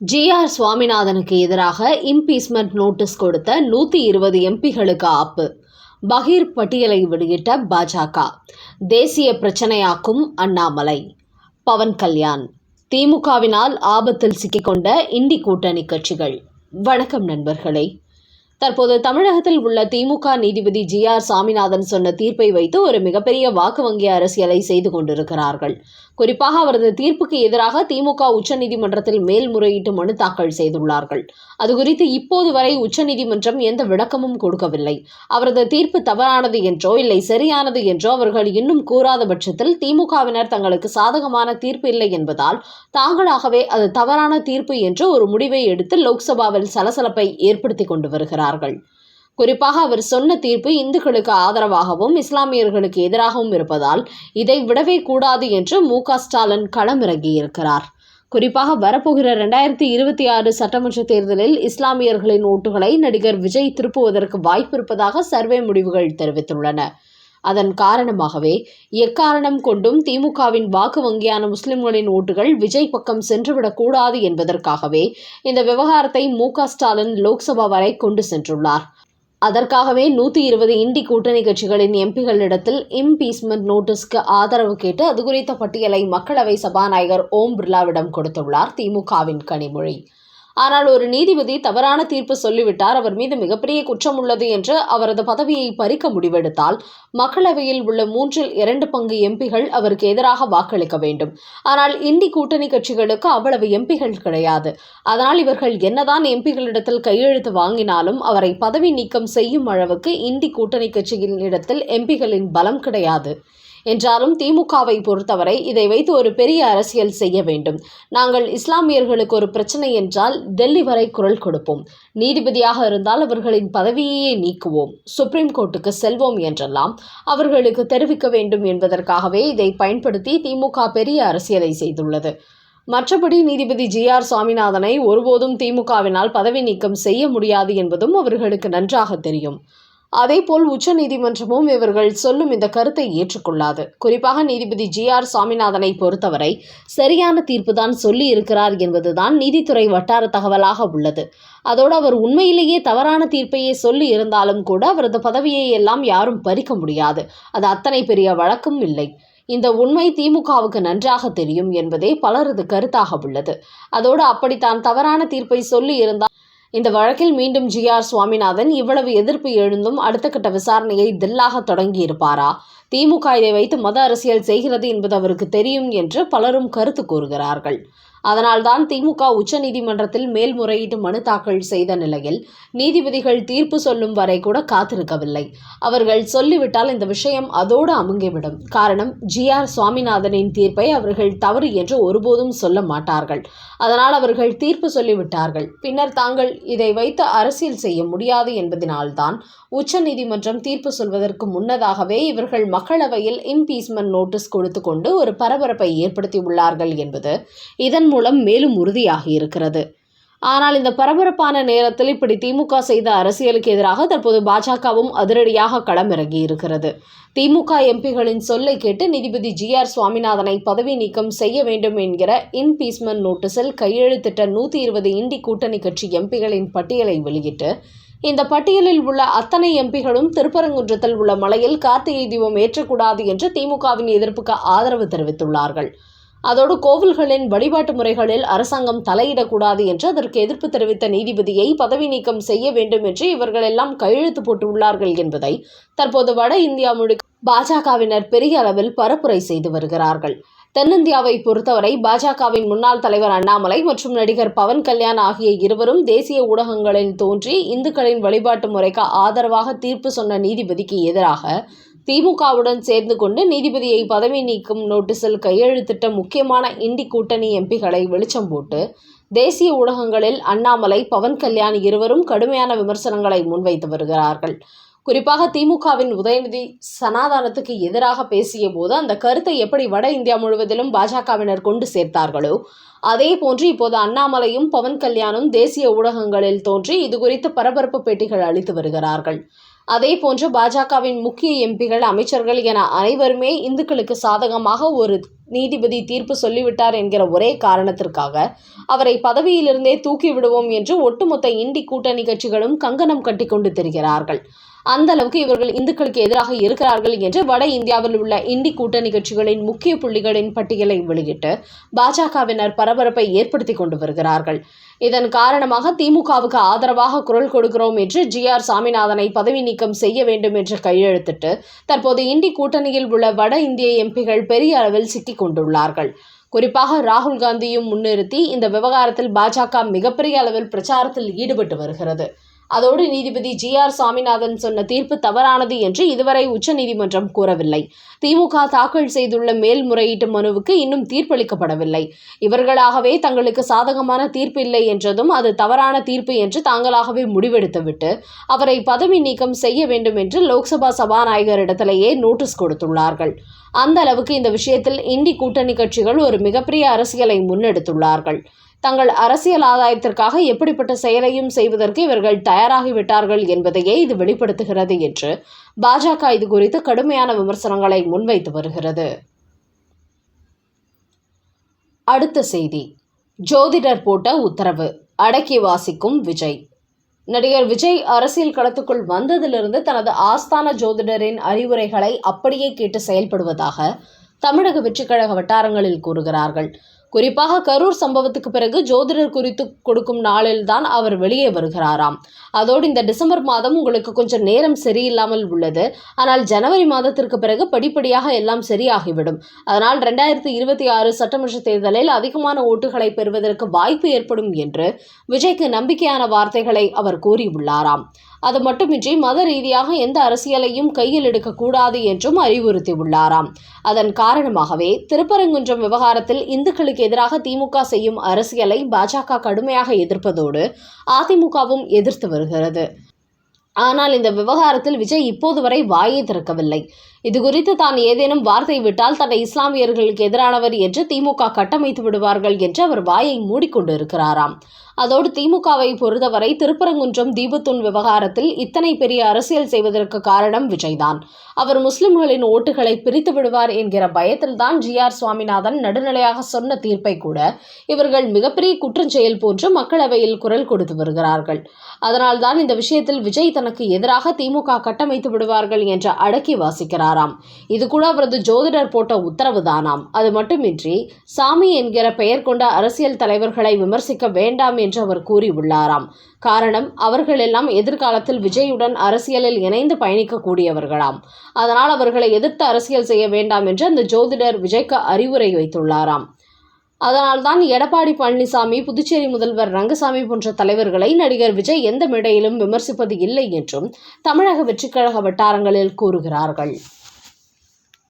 G R சுவாமிநாதனுக்கு எதிராக impeachment notice கொடுத்த நூற்றி இருபது எம்பிகளுக்கு ஆப்பு. பகீர் பட்டியலை வெளியிட்ட பாஜக. தேசிய பிரச்சனையாக்கும் அண்ணாமலை. பவன் கல்யாண். திமுகவினால் ஆபத்தில் சிக்கிக்கொண்ட இந்தி கூட்டணி கட்சிகள். வணக்கம் நண்பர்களே. தற்போது தமிழகத்தில் உள்ள திமுக நீதிபதி ஜி ஆர் சாமிநாதன் சொன்ன தீர்ப்பை வைத்து ஒரு மிகப்பெரிய வாக்கு வங்கி அரசியலை செய்து கொண்டிருக்கிறார்கள். குறிப்பாக அவரது தீர்ப்புக்கு எதிராக திமுக உச்சநீதிமன்றத்தில் மேல்முறையீட்டு மனு தாக்கல் செய்துள்ளார்கள். அது குறித்து இப்போது வரை உச்சநீதிமன்றம் எந்த விளக்கமும் கொடுக்கவில்லை. அவரது தீர்ப்பு தவறானது என்றோ இல்லை சரியானது என்றோ அவர்கள் இன்னும் கூறாத பட்சத்தில் திமுகவினர் தங்களுக்கு சாதகமான தீர்ப்பு இல்லை என்பதால் தாங்களாகவே அது தவறான தீர்ப்பு என்று ஒரு முடிவை எடுத்து லோக்சபாவில் சலசலப்பை ஏற்படுத்தி கொண்டு வருகிறார் வருகிறார்கள் குறிப்பாக அவர் சொன்ன தீர்ப்பு இந்துக்களுக்கு ஆதரவாகவும் இஸ்லாமியர்களுக்கு எதிராகவும் இருப்பதால் இதை விடவே கூடாது என்று மு. க. ஸ்டாலின் களமிறங்கியிருக்கிறார் குறிப்பாக வரப்போகிற ரெண்டாயிரத்தி இருபத்தி ஆறு சட்டமன்ற தேர்தலில் இஸ்லாமியர்களின் ஓட்டுகளை நடிகர் விஜய் திருப்புவதற்கு வாய்ப்பு இருப்பதாக சர்வே முடிவுகள் தெரிவித்துள்ளன. அதன் காரணமாகவே எக்காரணம் கொண்டும் திமுகவின் வாக்கு வங்கியான முஸ்லிம்களின் ஓட்டுகள் விஜய் பக்கம் சென்றுவிடக்கூடாது என்பதற்காகவே இந்த விவகாரத்தை மு க ஸ்டாலின் லோக்சபா வரை கொண்டு சென்றுள்ளார். அதற்காகவே நூற்றி இருபது இந்தி கூட்டணி கட்சிகளின் எம்பிகளிடத்தில் இம்பீச்மெண்ட் நோட்டீஸ்க்கு ஆதரவு கேட்டு அது குறித்த பட்டியலை மக்களவை சபாநாயகர் ஓம் பிர்லாவிடம் கொடுத்துள்ளார் திமுகவின் கனிமொழி. ஆனால் ஒரு நீதிபதி தவறான தீர்ப்பு சொல்லிவிட்டார். அவர் மீது மிகப்பெரிய குற்றம் உள்ளது என்று அவரது பதவியை பறிக்க முடிவெடுத்தால் மக்களவையில் உள்ள மூன்றில் இரண்டு பங்கு எம்பிகள் அவருக்கு எதிராக வாக்களிக்க வேண்டும். ஆனால் இந்தி கூட்டணி கட்சிகளுக்கு அவ்வளவு எம்பிகள் கிடையாது. அதனால் இவர்கள் என்னதான் எம்பிகளிடத்தில் கையெழுத்து வாங்கினாலும் அவரை பதவி நீக்கம் செய்யும் அளவுக்கு இந்தி கூட்டணி கட்சியின் இடத்தில் எம்பிகளின் பலம் கிடையாது. என்றாலும் திமுகவை பொறுத்தவரை இதை வைத்து ஒரு பெரிய அரசியல் செய்ய வேண்டும். நாங்கள் இஸ்லாமியர்களுக்கு ஒரு பிரச்சனை என்றால் டெல்லி வரை குரல் கொடுப்போம். நீதிபதியாக இருந்தால் அவர்களின் பதவியையே நீக்குவோம். சுப்ரீம் கோர்ட்டுக்கு செல்வோம் என்றெல்லாம் அவர்களுக்கு தெரிவிக்க வேண்டும் என்பதற்காகவே இதை பயன்படுத்தி திமுக பெரிய அரசியலை செய்துள்ளது. மற்றபடி நீதிபதி ஜி ஆர் சுவாமிநாதனை ஒருபோதும் திமுகவினால் பதவி நீக்கம் செய்ய முடியாது என்பதும் அவர்களுக்கு நன்றாக தெரியும். அதேபோல் உச்சநீதிமன்றமும் இவர்கள் சொல்லும் இந்த கருத்தை ஏற்றுக்கொள்ளாது. குறிப்பாக நீதிபதி ஜி ஆர் சுவாமிநாதனை பொறுத்தவரை சரியான தீர்ப்புதான் சொல்லி இருக்கிறார் என்பதுதான் நீதித்துறை வட்டார தகவலாக உள்ளது. அதோடு அவர் உண்மையிலேயே தவறான தீர்ப்பையே சொல்லி இருந்தாலும் கூட அவரது பதவியை எல்லாம் யாரும் பறிக்க முடியாது. அது அத்தனை பெரிய வழக்கும் இல்லை. இந்த உண்மை திமுகவுக்கு நன்றாக தெரியும் என்பதே பலரது கருத்தாக உள்ளது. அதோடு அப்படித்தான் தவறான தீர்ப்பை சொல்லி இருந்தால் இந்த வழக்கில் மீண்டும் ஜி ஆர் சுவாமிநாதன் இவ்வளவு எதிர்ப்பு எழுந்தும் அடுத்த கட்ட விசாரணையை தில்லாக தொடங்கியிருப்பாரா? திமுக இதை வைத்து மத அரசியல் செய்கிறது என்பது அவருக்கு தெரியும் என்று பலரும் கருத்து கூறுகிறார்கள். அதனால்தான் திமுக உச்சநீதிமன்றத்தில் மேல்முறையீட்டு மனு தாக்கல் செய்த நிலையில் நீதிபதிகள் தீர்ப்பு சொல்லும் வரை கூட காத்திருக்கவில்லை. அவர்கள் சொல்லிவிட்டால் இந்த விஷயம் அதோடு அமுங்கிவிடும். காரணம் ஜி ஆர் சுவாமிநாதனின் தீர்ப்பை அவர்கள் தவறு என்று ஒருபோதும் சொல்ல மாட்டார்கள். அதனால் அவர்கள் தீர்ப்பு சொல்லிவிட்டார்கள். பின்னர் தாங்கள் இதை வைத்து அரசியல் செய்ய முடியாது என்பதனால்தான் உச்சநீதிமன்றம் தீர்ப்பு சொல்வதற்கு முன்னதாகவே இவர்கள் மக்களவையில் இம்பீச்மெண்ட் நோட்டீஸ் கொடுத்து கொண்டு ஒரு பரபரப்பை ஏற்படுத்தியுள்ளார்கள் என்பது இதன் இதன் மூலம் மேலும் உறுதியாகி இருக்கிறது. ஆனால் இந்த பரபரப்பான நேரத்தில் இப்படி திமுக செய்த அரசியலுக்கு எதிராக தற்போது பாஜகவும் அதிரடியாக களமிறங்கி இருக்கிறது. திமுக எம்பிகளின் சொல்லை கேட்டு நீதிபதி ஜி. ஆர். சுவாமிநாதனை பதவி நீக்கம் செய்ய வேண்டும் என்கிற இன்பீஸ்மென்ட் நோட்டீஸில் கையெழுத்திட்ட நூற்றி இருபது இந்தி கூட்டணி கட்சி எம்பிகளின் பட்டியலை வெளியிட்டு இந்த பட்டியலில் உள்ள அத்தனை எம்பிகளும் திருப்பரங்குன்றத்தில் உள்ள மலையில் கார்த்திகை தீபம் ஏற்றக்கூடாது என்று திமுகவின் எதிர்ப்புக்கு ஆதரவு தெரிவித்துள்ளார்கள். அதோடு கோவில்களின் வழிபாட்டு முறைகளில் அரசாங்கம் தலையிடக்கூடாது என்று அதற்கு எதிர்ப்பு தெரிவித்த நீதிபதியை பதவி நீக்கம் செய்ய வேண்டும் என்று இவர்கள் எல்லாம் கையெழுத்து போட்டுள்ளார்கள் என்பதை தற்போது வட இந்தியா முழுக்க பாஜகவினர் பெரிய அளவில் பரப்புரை செய்து வருகிறார்கள். தென்னிந்தியாவை பொறுத்தவரை பாஜகவின் முன்னாள் தலைவர் அண்ணாமலை மற்றும் நடிகர் பவன் கல்யாண் ஆகிய இருவரும் தேசிய ஊடகங்களில் தோன்றி இந்துக்களின் வழிபாட்டு முறைக்கு ஆதரவாக தீர்ப்பு சொன்ன நீதிபதிக்கு எதிராக திமுகவுடன் சேர்ந்து கொண்டு நீதிபதியை பதவி நீக்கும் நோட்டீஸில் கையெழுத்திட்ட முக்கியமான இந்தி கூட்டணி எம்பிகளை வெளிச்சம் போட்டு தேசிய ஊடகங்களில் அண்ணாமலை பவன் கல்யாண் இருவரும் கடுமையான விமர்சனங்களை முன்வைத்து வருகிறார்கள். குறிப்பாக திமுகவின் உதயநிதி சனாதானத்துக்கு எதிராக பேசிய போது அந்த கருத்தை எப்படி வட இந்தியா முழுவதிலும் பாஜகவினர் கொண்டு சேர்த்தார்களோ அதே போன்று இப்போது அண்ணாமலையும் பவன் கல்யாணும் தேசிய ஊடகங்களில் தோன்றி இது குறித்து பரபரப்பு பேட்டிகள் அளித்து வருகிறார்கள். அதே போன்று பாஜகவின் முக்கிய எம்பிகள் அமைச்சர்கள் என அனைவருமே இந்துக்களுக்கு சாதகமாக ஒரு நீதிபதி தீர்ப்பு சொல்லிவிட்டார் என்கிற ஒரே காரணத்திற்காக அவரை பதவியிலிருந்தே தூக்கி விடுவோம் என்று ஒட்டுமொத்த இண்டி கூட்டணி கட்சிகளும் கங்கணம் கட்டிக்கொண்டு தெரிகிறார்கள். அந்த அளவுக்கு இவர்கள் இந்துக்களுக்கு எதிராக இருக்கிறார்கள் என்று வட இந்தியாவில் உள்ள இண்டி கூட்டணி கட்சிகளின் முக்கிய புள்ளிகளின் பட்டியலை வெளியிட்டு பாஜகவினர் பரபரப்பை ஏற்படுத்தி கொண்டு வருகிறார்கள். இதன் காரணமாக திமுகவுக்கு ஆதரவாக குரல் கொடுக்கிறோம் என்று ஜி ஆர் சாமிநாதனை பதவி நீக்கம் செய்ய வேண்டும் என்று கையெழுத்திட்டு தற்போது இந்தி கூட்டணியில் உள்ள வட இந்திய எம்பிகள் பெரிய அளவில் சிக்கிக் கொண்டுள்ளார்கள். குறிப்பாக ராகுல் காந்தியும் முன்னிறுத்தி இந்த விவகாரத்தில் பாஜக மிகப்பெரிய அளவில் பிரச்சாரத்தில் ஈடுபட்டு வருகிறது. அதோடு நீதிபதி ஜி ஆர் சாமிநாதன் சொன்ன தீர்ப்பு தவறானது என்று இதுவரை உச்சநீதிமன்றம் கூறவில்லை. திமுக தாக்கல் செய்துள்ள மேல்முறையீட்டு மனுவுக்கு இன்னும் தீர்ப்பளிக்கப்படவில்லை. இவர்களாகவே தங்களுக்கு சாதகமான தீர்ப்பு இல்லை என்றதும் அது தவறான தீர்ப்பு என்று தாங்களாகவே முடிவெடுத்துவிட்டு அவரை பதவி நீக்கம் செய்ய வேண்டும் என்று லோக்சபா சபாநாயகரிடத்திலேயே நோட்டீஸ் கொடுத்துள்ளார்கள். அந்த அளவுக்கு இந்த விஷயத்தில் இந்தி கூட்டணி கட்சிகள் ஒரு மிகப்பெரிய அரசியலை முன்னெடுத்துள்ளார்கள். தங்கள் அரசியல் ஆதாயத்திற்காக எப்படிப்பட்ட செயலையும் செய்வதற்கு இவர்கள் தயாராகிவிட்டார்கள் என்பதையே இது வெளிப்படுத்துகிறது என்று பாஜக இது குறித்து கடுமையான விமர்சனங்களை முன்வைத்து வருகிறது. அடுத்த செய்தி. ஜோதிடர் போட்ட உத்தரவு. அடக்கி வாசிக்கும் விஜய். நடிகர் விஜய் அரசியல் களத்துக்குள் வந்ததிலிருந்து தனது ஆஸ்தான ஜோதிடரின் அறிவுரைகளை அப்படியே கேட்டு செயல்படுவதாக தமிழக வெற்றிக்கழக வட்டாரங்களில் கூறுகிறார்கள். குறிப்பாக கரூர் சம்பவத்துக்கு பிறகு ஜோதிடர் குறித்து கொடுக்கும் நாளில்தான் அவர் வெளியே வருகிறாராம். அதோடு இந்த டிசம்பர் மாதம் உங்களுக்கு கொஞ்சம் நேரம் சரியில்லாமல் உள்ளது. ஆனால் ஜனவரி மாதத்திற்கு பிறகு படிப்படியாக எல்லாம் சரியாகிவிடும். அதனால் ரெண்டாயிரத்தி இருபத்தி ஆறு சட்டமன்ற தேர்தலில் அதிகமான ஓட்டுகளை பெறுவதற்கு வாய்ப்பு ஏற்படும் என்று விஜய்க்கு நம்பிக்கையான வார்த்தைகளை அவர் கூறியுள்ளாராம். அது மட்டுமின்றி மத ரீதியாக எந்த அரசியலையும் கையில் எடுக்கக்கூடாது என்றும் அறிவுறுத்தியுள்ளாராம். அதன் காரணமாகவே திருப்பரங்குன்றம் விவகாரத்தில் இந்துக்களுக்கு எதிராக திமுக செய்யும் அரசியலை பாஜக கடுமையாக எதிர்ப்பதோடு அதிமுகவும் எதிர்த்து வருகிறது. ஆனால் இந்த விவகாரத்தில் விஜய் இப்போது வரை வாயை திறக்கவில்லை. இதுகுறித்து தான் ஏதேனும் வார்த்தை விட்டால் தன்னை இஸ்லாமியர்களுக்கு எதிரானவர் என்று திமுக கட்டமைத்து விடுவார்கள் என்று அவர் வாயை மூடிக்கொண்டு இருக்கிறாராம் அதோடு திமுகவை பொறுத்தவரை திருப்பரங்குன்றம் தீபத்தூண் விவகாரத்தில் இத்தனை பெரிய அரசியல் செய்வதற்கு காரணம் விஜய்தான். அவர் முஸ்லிம்களின் ஓட்டுகளை பிரித்து விடுவார் என்கிற பயத்தில்தான் ஜி ஆர் சுவாமிநாதன் நடுநிலையாக சொன்ன தீர்ப்பை கூட இவர்கள் மிகப்பெரிய குற்றஞ்செயல் போன்று மக்களவையில் குரல் கொடுத்து வருகிறார்கள். அதனால்தான் இந்த விஷயத்தில் விஜய் தனக்கு எதிராக திமுக கட்டமைத்து விடுவார்கள் என்று அடக்கி வாசிக்கிறார் சொல்கிறாராம் இது கூட அவரது ஜோதிடர் போட்ட உத்தரவு தானாம் அது மட்டுமின்றி சாமி என்கிற பெயர் கொண்ட அரசியல் தலைவர்களை விமர்சிக்க வேண்டாம் என்று அவர் கூறியுள்ளாராம். காரணம் அவர்கள் எல்லாம் எதிர்காலத்தில் விஜயுடன் அரசியலில் இணைந்து பயணிக்கக்கூடியவர்களாம். அதனால் அவர்களை எதிர்த்து அரசியல் செய்ய வேண்டாம் என்று அந்த ஜோதிடர் விஜய்க்கு அறிவுரை வைத்துள்ளாராம். அதனால்தான் எடப்பாடி பழனிசாமி புதுச்சேரி முதல்வர் ரங்கசாமி போன்ற தலைவர்களை நடிகர் விஜய் எந்த மேடையிலும் விமர்சிப்பது இல்லை என்றும் தமிழக வெற்றிக்கழக வட்டாரங்களில் கூறுகிறார்கள்.